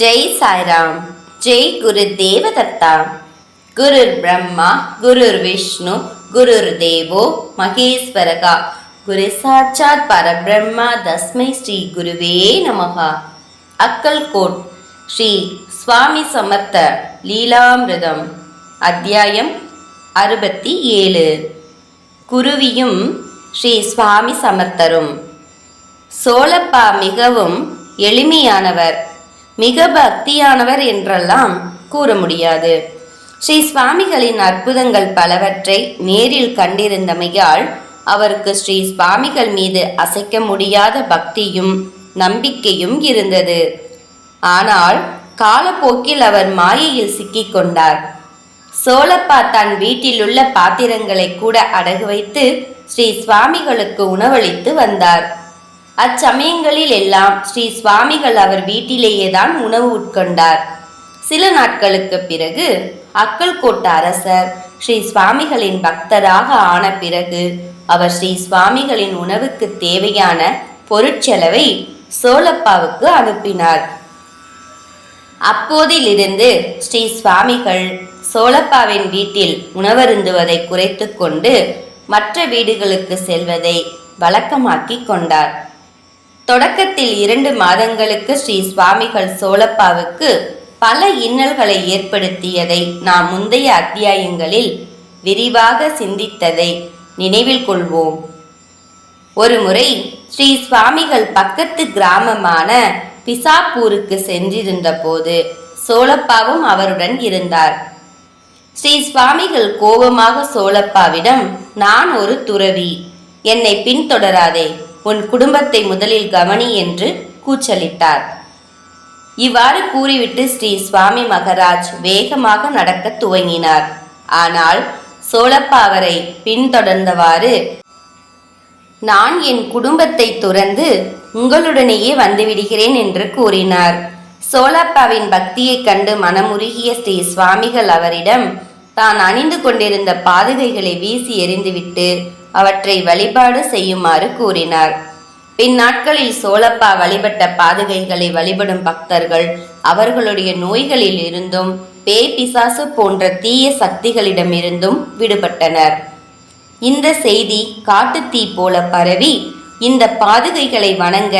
ஜெய் சாய்ராம் ஜெய் குரு தேவதத்தா. குருர் பிரம்மா குருர் விஷ்ணு குருர் தேவோ மகேஸ்வரகா. குரு சாட்சாத் பரபிரம்மா தஸ்மை ஸ்ரீ குருவே நமகா. அக்கல்கோட் ஸ்ரீ சுவாமி சமர்த்த லீலாமிருதம். அத்தியாயம் அறுபத்தி ஏழு. குருவியும் ஸ்ரீ சுவாமி சமர்த்தரும். சோழப்பா மிகவும் எளிமையானவர். மிக பக்தியானவர் என்றெல்லாம் கூற முடியாது. ஸ்ரீ சுவாமிகளின் அற்புதங்கள் பலவற்றை நேரில் கண்டிருந்தமையால் அவருக்கு ஸ்ரீ சுவாமிகள் மீது அசைக்க முடியாத பக்தியும் நம்பிக்கையும் இருந்தது. ஆனால் காலப்போக்கில் அவர் மாயையில் சிக்கிக் கொண்டார். சோழப்பா தன் வீட்டிலுள்ள பாத்திரங்களை கூட அடகு வைத்து ஸ்ரீ சுவாமிகளுக்கு உணவளித்து வந்தார். அச்சமயங்களில் எல்லாம் ஸ்ரீ சுவாமிகள் அவர் வீட்டிலேயே தான் உணவு உட்கொண்டார். சில நாட்களுக்கு பிறகு அக்கல்கோட்ட அரசர் ஸ்ரீ சுவாமிகளின் பக்தராக ஆன பிறகு அவர் ஸ்ரீ சுவாமிகளின் உணவுக்கு தேவையான பொருட்செலவை சோழப்பாவுக்கு அனுப்பினார். அப்போதிலிருந்து ஸ்ரீ சுவாமிகள் சோழப்பாவின் வீட்டில் உணவருந்துவதை குறைத்து கொண்டு மற்ற வீடுகளுக்கு செல்வதை வழக்கமாக்கி கொண்டார். தொடக்கத்தில் இரண்டு மாதங்களுக்கு ஸ்ரீ சுவாமிகள் சோழப்பாவுக்கு பல இன்னல்களை ஏற்படுத்தியதை நாம் முந்தைய அத்தியாயங்களில் விரிவாக சிந்தித்ததை நினைவில் கொள்வோம். ஒருமுறை ஸ்ரீ சுவாமிகள் பக்கத்து கிராமமான பிசாப்பூருக்கு சென்றிருந்த போது சோழப்பாவும் அவருடன் இருந்தார். ஸ்ரீ சுவாமிகள் கோபமாக சோழப்பாவிடம் நான் ஒரு துறவி என்னை பின்தொடராதே உன் குடும்பத்தை முதலில் கவனி என்று கூச்சலிட்டார். இவ்வாறு கூறிவிட்டு ஸ்ரீ சுவாமி மகராஜ் வேகமாக நடக்கத் துவங்கினார். ஆனால் சோழப்பா அவரை பின்தொடர்ந்தவாறு நான் என் குடும்பத்தை துறந்து உங்களுடனேயே வந்துவிடுகிறேன் என்று கூறினார். சோழப்பாவின் பக்தியைக் கண்டு மனமுருகிய ஸ்ரீ சுவாமிகள் அவரிடம் தான் அணிந்து கொண்டிருந்த பாதுகைகளை வீசி எறிந்துவிட்டு அவற்றை வழிபாடு செய்யுமாறு கூறினார். பின்னாட்களில் சோழப்பா வழிபட்ட பாதுகைகளை வழிபடும் பக்தர்கள் அவர்களுடைய நோய்களில் இருந்தும் பேய் பிசாசு போன்ற தீய சக்திகளிடமிருந்தும் விடுபட்டனர். இந்த செய்தி காட்டுத்தீ போல பரவி இந்த பாதுகைகளை வணங்க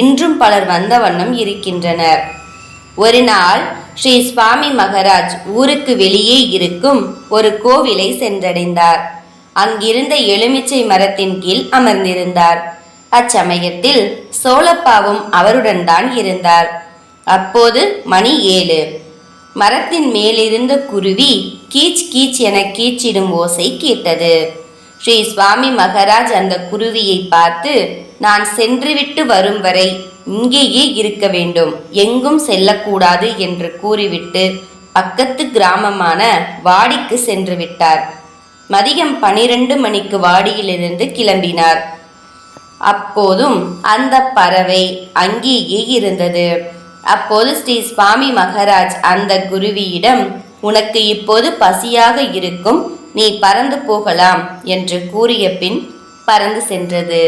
இன்றும் பலர் வந்த வண்ணம் இருக்கின்றனர். ஒரு நாள் ஸ்ரீ சுவாமி மகராஜ் ஊருக்கு வெளியே இருக்கும் ஒரு கோவிலை சென்றடைந்தார். அங்கிருந்த எலுமிச்சை மரத்தின் கீழ் அமர்ந்திருந்தார். அச்சமயத்தில் சோழப்பாவும் அவருடன் தான் இருந்தார். அப்போது மணி ஏழு. மரத்தின் மேலிருந்த குருவி கீச் கீச் என கீச்சிடும் ஓசை கேட்டது. ஸ்ரீ சுவாமி மகராஜ் அந்த குருவியை பார்த்து நான் சென்றுவிட்டு வரும் வரை இங்கேயே இருக்க வேண்டும். எங்கும் செல்லக்கூடாது என்று கூறிவிட்டு பக்கத்து கிராமமான வாடிக்கு சென்று விட்டார். மதியம் பனிரெண்டு மணிக்கு வாடியிலிருந்து கிளம்பினார். அப்போதும் அந்த பறவை அங்கேயே இருந்தது. அப்போது ஸ்ரீ சுவாமி மகராஜ் அந்த குருவியிடம் உனக்கு இப்போது பசியாக இருக்கும் நீ பறந்து போகலாம் என்று கூறிய பின் பறந்து சென்றது.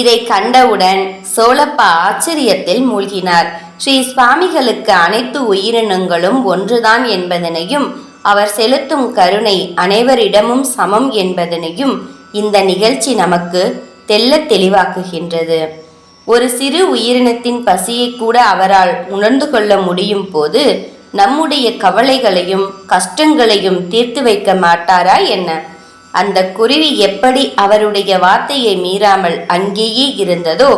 இதை கண்டவுடன் சோழப்பா ஆச்சரியத்தில் மூழ்கினார். ஸ்ரீ சுவாமிகளுக்கு அனைத்து உயிரினங்களும் ஒன்றுதான் என்பதனையும் அவர் செலுத்தும் கருணை அனைவரிடமும் சமம் என்பதனையும் இந்த நிகழ்ச்சி நமக்கு தெல்ல தெளிவாக்குகின்றது. ஒரு சிறு உயிரினத்தின் பசியை கூட அவரால் உணர்ந்து கொள்ள முடியும் போது நம்முடைய கவலைகளையும் கஷ்டங்களையும் தீர்த்து வைக்க மாட்டாரா என்ன? அந்த குருவி எப்படி அவருடைய வார்த்தையை மீறாமல் அங்கேயே இருந்ததோ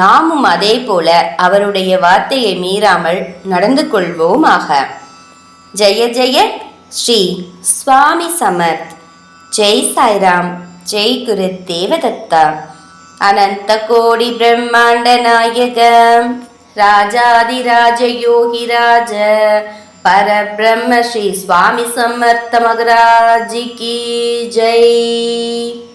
நாமும் அதே போல அவருடைய வார்த்தையை மீறாமல் நடந்து கொள்வோமாக. ஜெய ஜெய ஸ்ரீ சுவாமி சமர்த். ஜெய் சாய்ராம். ஜெய் குரு தேவதத்தா. அனந்த கோடி பிரம்மாண்ட நாயகம். ராஜாதிராஜ யோகிராஜ பரபிரம்ம ஸ்ரீ சுவாமி சமர்த்த மகராஜி கி. ஜெய்.